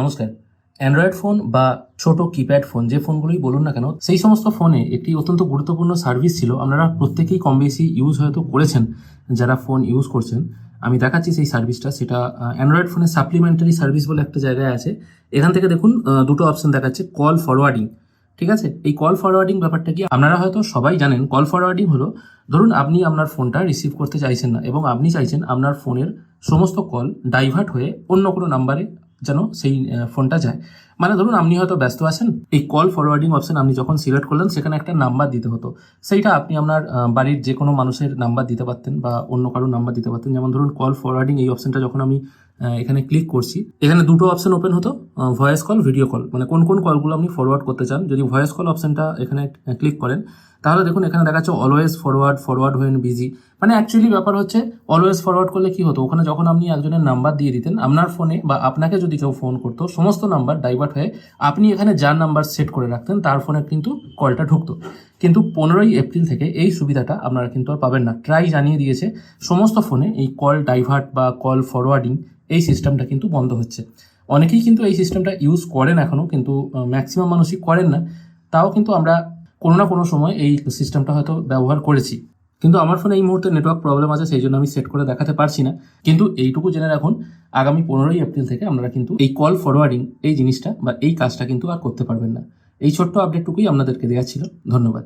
নমস্কার। Android phone বা ছোট কিপ্যাড ফোন যে ফোনগুলোই বলুন না কেন, সেই সমস্ত ফোনে একটি অত্যন্ত গুরুত্বপূর্ণ সার্ভিস ছিল। আপনারা প্রত্যেকেই কম বেশি ইউজ হয়তো করেছেন, যারা ফোন ইউজ করছেন। আমি দেখাচ্ছি সেই সার্ভিসটা সেটা অ্যান্ড্রয়েড ফোনের সাপ্লিমেন্টারি সার্ভিস বলে একটা জায়গায় আছে। এখান থেকে দেখুন দুটো অপশন দেখাচ্ছে কল ফরওয়ার্ডিং ঠিক আছে? এই কল ফরওয়ার্ডিং ব্যাপারটা কি, আপনারা হয়তো সবাই জানেন কল ফরওয়ার্ডিং হলো, ধরুন আপনি আপনার ফোনটা রিসিভ করতে চাইছেন না, এবং আপনি চাইছেন আপনার ফোনের সমস্ত কল ডাইভার্ট হয়ে অন্য কোনো নাম্বারে যেন সেই ফোনটা যায়। মানে ধরুন আপনি হয়তো ব্যস্ত আছেন, এই কল ফরওয়ার্ডিং অপশন আপনি যখন সিলেক্ট করলেন, সেখানে একটা নাম্বার দিতে হতো। সেইটা আপনি আপনার বাড়ির যে কোনো মানুষের নাম্বার দিতে পারতেন বা অন্য কারোর নাম্বার দিতে পারতেন। যেমন ধরুন কল ফরওয়ার্ডিং এই অপশনটা যখন আমি এখানে ক্লিক করছি, এখানে দুটো অপশন ওপেন হতো ভয়েস কল ভিডিও কল মানে কোন কোন কলগুলো আপনি ফরওয়ার্ড করতে চান, যদি ভয়েস কল অপশনটা এখানে ক্লিক করেন, তাহলে দেখুন এখানে দেখাচ্ছে অলওয়েজ ফরওয়ার্ড ফরওয়ার্ড হয়ে বিজি মানে অ্যাকচুয়ালি ব্যাপার হচ্ছে অলওয়েজ ফরওয়ার্ড করলে কি হতো? ওখানে যখন আপনি একজনের নাম্বার দিয়ে দিতেন, আপনার ফোনে বা আপনাকে যদি কেউ ফোন করতো, সমস্ত নাম্বার ডাইভার্ট হয়ে, আপনি এখানে যার নাম্বার সেট করে রাখতেন, তার ফোনে কিন্তু কলটা ঢুকতো। কিন্তু পনেরোই এপ্রিল থেকে এই সুবিধাটা আপনারা কিন্তু আর পাবেন না। ট্রাই জানিয়ে দিয়েছে, সমস্ত ফোনে এই কল ডাইভার্ট বা কল ফরওয়ার্ডিং এই সিস্টেমটা কিন্তু বন্ধ হচ্ছে। অনেকেই কিন্তু এই সিস্টেমটা ইউজ করেন এখনও কিন্তু ম্যাক্সিমাম মানুষই করেন না। তাও কিন্তু আমরা কোনো না কোনো সময় এই সিস্টেমটা হয়তো ব্যবহার করেছি। কিন্তু আমার ফোনে এই মুহূর্তে নেটওয়ার্ক প্রবলেম আছে, সেই জন্য আমি সেট করে দেখাতে পারছি না। কিন্তু এইটুকু জেনে রাখুন, আগামী পনেরোই এপ্রিল থেকে আপনারা কিন্তু এই কল ফরওয়ার্ডিং এই জিনিসটা বা এই কাজটা কিন্তু আর করতে পারবেন না। এই ছোট্ট আপডেটটুকুই আপনাদেরকে দেওয়া ছিল। ধন্যবাদ।